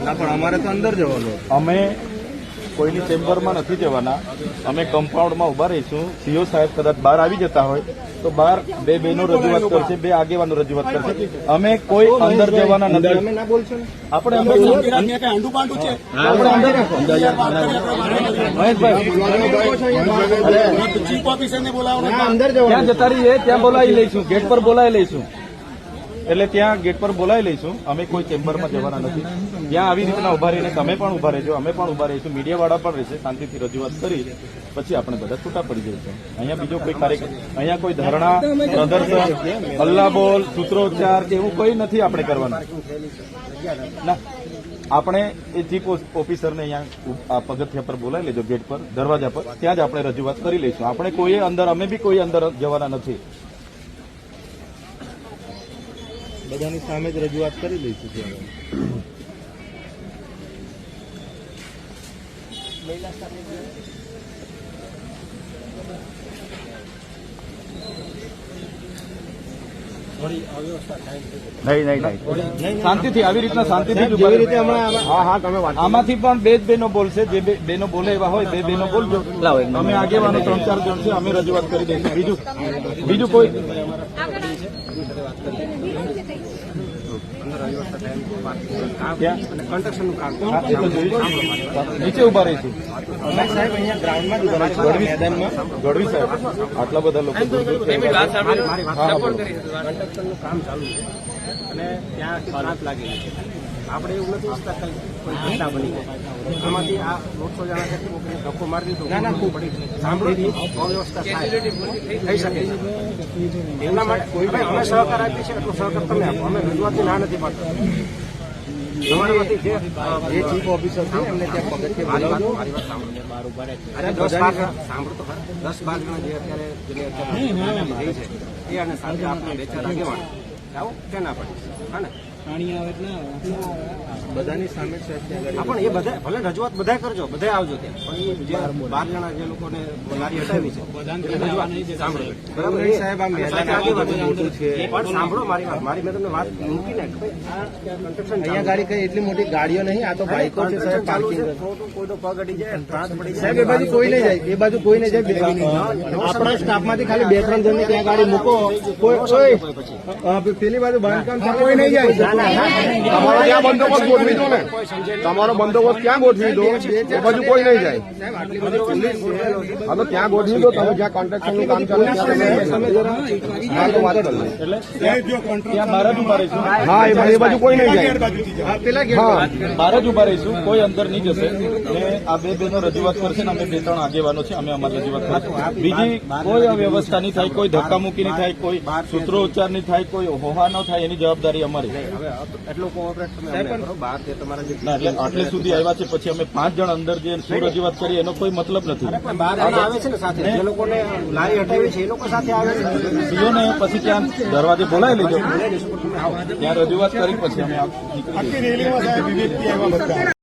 ના પણ અમારે તો અંદર જવાનું અમે કોઈની ચેમ્બરમાં નથી જવાના. અમે કમ્પાઉન્ડમાં ઊભા રહીશું. સીઓ સાહેબ કદાચ બહાર આવી જતા હોય તો બહાર બે બહેનો રજૂઆત કરશે બે આગેવાનો રજૂઆત કરશે. અમે કોઈ અંદર જવાના નથી. આપણે અંદર જતા રહીએ ત્યાં બોલાવી લઈશું. ગેટ પર બોલાવી લઈશું. એટલે ત્યાં ગેટ પર બોલાવી લઈશું. અમે કોઈ ચેમ્બરમાં જવાના નથી. ત્યાં આવી રીતના ઊભા રહીને તમે પણ ઊભા રહેજો, અમે પણ ઊભા રહીશું. મીડિયાવાળા પણ રહેશે, શાંતિથી રજૂઆત કરી, પછી આપણે બધા છૂટા પડી જઈશું. અહીંયા બીજો કોઈ કાર્યક્રમ અહીંયા કોઈ ધરણા, પ્રદર્શન હલ્લા બોલ સૂત્રોચ્ચાર કે એવું કોઈ નથી આપણે કરવાનું. ના, આપણે એ ચીફ ઓફિસરને અહીંયા પગથિયા પર બોલાવી લેજો ગેટ પર, દરવાજા પર. ત્યાં જ આપણે રજૂઆત કરી લઈશું. આપણે કોઈ અંદર અમે બી કોઈ અંદર જવાના નથી. બધાની સામે જ રજૂઆત કરી લઈશું ત્યાં નહીં નહીં નહીં. શાંતિથી આવી રીતના શાંતિથી જેવી રીતે. હા હા તમે આમાંથી પણ બે જ બેનો બોલશે જે બે- બેનો બોલે એવા હોય બે બેનો બોલજો. અમે આગેવાનો ત્રણ ચાર જણ છે અમે રજૂઆત કરી દઈશું. બીજું બીજું કોઈ ક્યાં? કન્સ્ટ્રક્શનનું કામ હા, એ તો જોઈશું. નીચે ઊભા રહીશું અમે સાહેબ અહીંયા ગ્રાઉન્ડમાં જ ઊભા રહીશું, ગઢવી મેદાનમાં? ગઢવી સાહેબ આટલા બધા લોકો છે. કન્સ્ટ્રક્શનનું કામ ચાલુ છે અને ત્યાં કાંચ લાગેલી છે. આપણે એવું નથી ઈચ્છતા કે કોઈ ઘટના બની જાય. આમાંથી આ દોઢસો જણા છે ધક્કો મારી દીધો ના ના સાંભળી અવ્યવસ્થા થાય. થઈ શકે છે. એમના માટે હવે અમે સહકાર આપીએ છીએ એટલો સહકાર તમે આપો. અમે રજૂઆતની ના નથી પાડતા. જે ચીફ ઓફિસર છે એમને ત્યાં પગથિયે બોલાવજો અરે દસ બાર સાંભળો તો દસ બાર જણા જે અત્યારે જેને અત્યારે થઈ છે એ અને સાથે આપણે બે ચાર આગેવાન. આવો કે ના પડે? હા ને? બધાની સામે પણ એ બધા ભલે રજૂઆત બધા કરજો બધા આવજો ત્યાં. પણ જે બાર જણા જે લોકોને લારી હટાવી છે બરાબર સાહેબ પણ સાંભળો મારી વાત મારી મેં તમને વાત મૂકી કન્સ્ટ્રક્શન અહીંયા ગાડી કઈ એટલી મોટી ગાડીઓ નહીં આ તો બાઈકો છે સાહેબ પાર્કિંગ કોઈનો પગ અડી જાય ત્રાસ પડી સાહેબ એ બાજુ કોઈ નહીં જાય એ બાજુ કોઈ નહીં જાય. આપણા સ્ટાફમાંથી ખાલી બે ત્રણ જણને ત્યાં ગાડી મૂકો. કોઈ કોઈ પેલી બાજુ બાંધકામ કોઈ નહીં જાય. તમારો ક્યાં બંદોબસ્ત ગોઠવી દો ને. તમારો બંદોબસ્ત ક્યાં ગોઠવી દો? એ બાજુ કોઈ નહીં જાય. હા તો ત્યાં ગોઠવી દો તમે જ્યાં કોન્ટ્રાક્શનનું કામ ચાલે. ત્યાં હા તો વાત કરી એ બાજુ- કોઈ નહીં જાય. હા. બહાર જ ઊભા રહીશું કોઈ અંદર નહીં જશે. આ બે બેનો રજૂઆત કરશે ને અમે બે ત્રણ આગેવાનો છે અમે અમારી રજૂઆત કરીશું. બીજી કોઈ અવ્યવસ્થા નહીં થાય કોઈ ધક્કામુક્કી નહીં થાય કોઈ સૂત્રોચ્ચાર નહીં થાય કોઈ હોહા ન થાય એની જવાબદારી અમારી. હવે એટલું કોઓપરેટ તમે કરો બહાર જે તમારા જે એટલે આટલે સુધી આવ્યા છે પછી અમે પાંચ જણ અંદર જે શું રજૂઆત કરી એનો કોઈ મતલબ નથી. બહાર આવે છે ને સાથે. જે લોકોને લારી હટાવી છે એ લોકો સાથે આવે છે. સીઓને પછી ત્યાં દરવાજે બોલાવી લેજો. ત્યાં રજૂઆત કરી પછી અમે આ- નીકળી જઈશું.